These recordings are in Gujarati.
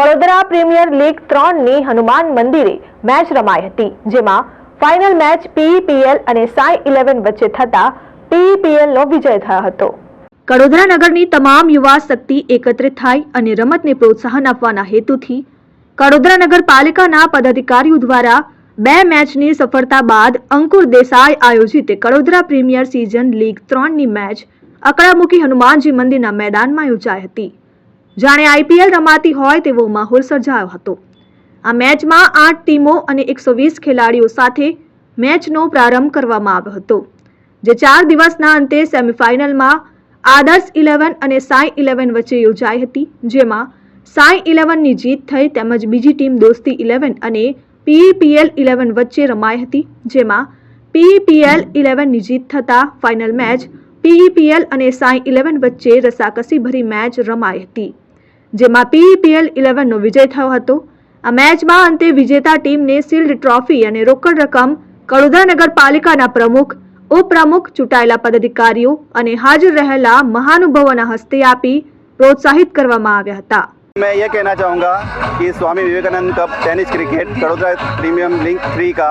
કડોદરા પ્રીમિયર લીગ ત્રણની હનુમાન મંદિરે મેચ રમાઈ હતી, જેમાં ફાઇનલ મેચ પીઈપીએલ અને સાઈ ઇલેવન વચ્ચે થતા પીઈપીએલનો વિજય થયો હતો. કડોદરા નગરની તમામ યુવા શક્તિ એકત્રિત થાય અને રમતને પ્રોત્સાહન આપવાના હેતુથી કડોદરા નગરપાલિકાના પદાધિકારીઓ દ્વારા બે મેચની સફળતા બાદ અંકુર દેસાઈ આયોજિત કડોદરા પ્રીમિયર સીઝન લીગ ત્રણની મેચ અકળામુખી હનુમાનજી મંદિરના મેદાનમાં યોજાઈ હતી. જાણે આઈપીએલ રમાતી હોય તેવો માહોલ સર્જાયો હતો. આ મેચમાં આઠ ટીમો અને એકસો વીસ ખેલાડીઓ સાથે મેચનો પ્રારંભ કરવામાં આવ્યો હતો, જે ચાર દિવસના અંતે સેમીફાઇનલમાં આદર્શ ઇલેવન અને સાઈ ઇલેવન વચ્ચે યોજાઈ હતી, જેમાં સાઈ ઇલેવનની જીત થઈ તેમજ બીજી ટીમ દોસ્તી ઇલેવન અને પીઈપીએલ ઇલેવન વચ્ચે રમાઈ હતી, જેમાં પીઈપીએલ ઇલેવનની જીત થતાં ફાઇનલ મેચ પીઈપીએલ અને સાઈ ઇલેવન વચ્ચે રસાકસી ભરી મેચ રમાઈ હતી. જેમાં પીઈપીએલ ઇલેવનનો વિજય થયો હતો. આ મેચમાં અંતે વિજેતા ટીમને શિલ્ડ ટ્રોફી અને રોકડ રકમ કડોદરા નગરપાલિકાના પ્રમુખ, ઉપપ્રમુખ ચૂંટાયેલા પદાધિકારીઓ અને હાજર રહેલા મહાનુભાવોના હસ્તે આપી પ્રોત્સાહિત કરવામાં આવ્યા હતા. मैं ये कहना चाहूँगा कि Swami Vivekananda cup tennis cricket Kadodara premier league three का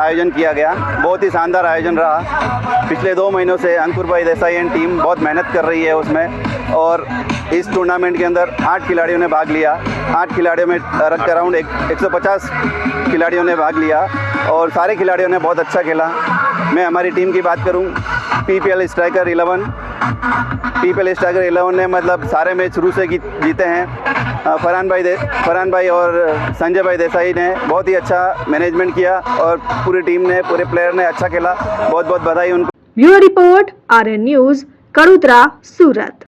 आयोजन किया गया। बहुत ही शानदार आयोजन रहा। पिछले दो महीनों से अंकुर भाई देसाई एंड टीम बहुत मेहनत कर रही है उसमें और इस टूर्नामेंट के अंदर आठ खिलाड़ियों ने भाग लिया। आठ खिलाड़ियों में अराउंड एक, 150 खिलाड़ियों ने भाग लिया और सारे खिलाड़ियों ने बहुत अच्छा खेला। मैं हमारी टीम की बात करूँ पीपीएल स्ट्राइकर 11 पीपल स्टागर एलेवन ने मतलब सारे मैच शुरू से जीते हैं। फरहान भाई फरहान भाई और संजय भाई देसाई ने बहुत ही अच्छा मैनेजमेंट किया और पूरी टीम ने, पूरे प्लेयर ने अच्छा खेला। बहुत बहुत बधाई उनको। Bureau report R N news, Kadodara, Surat.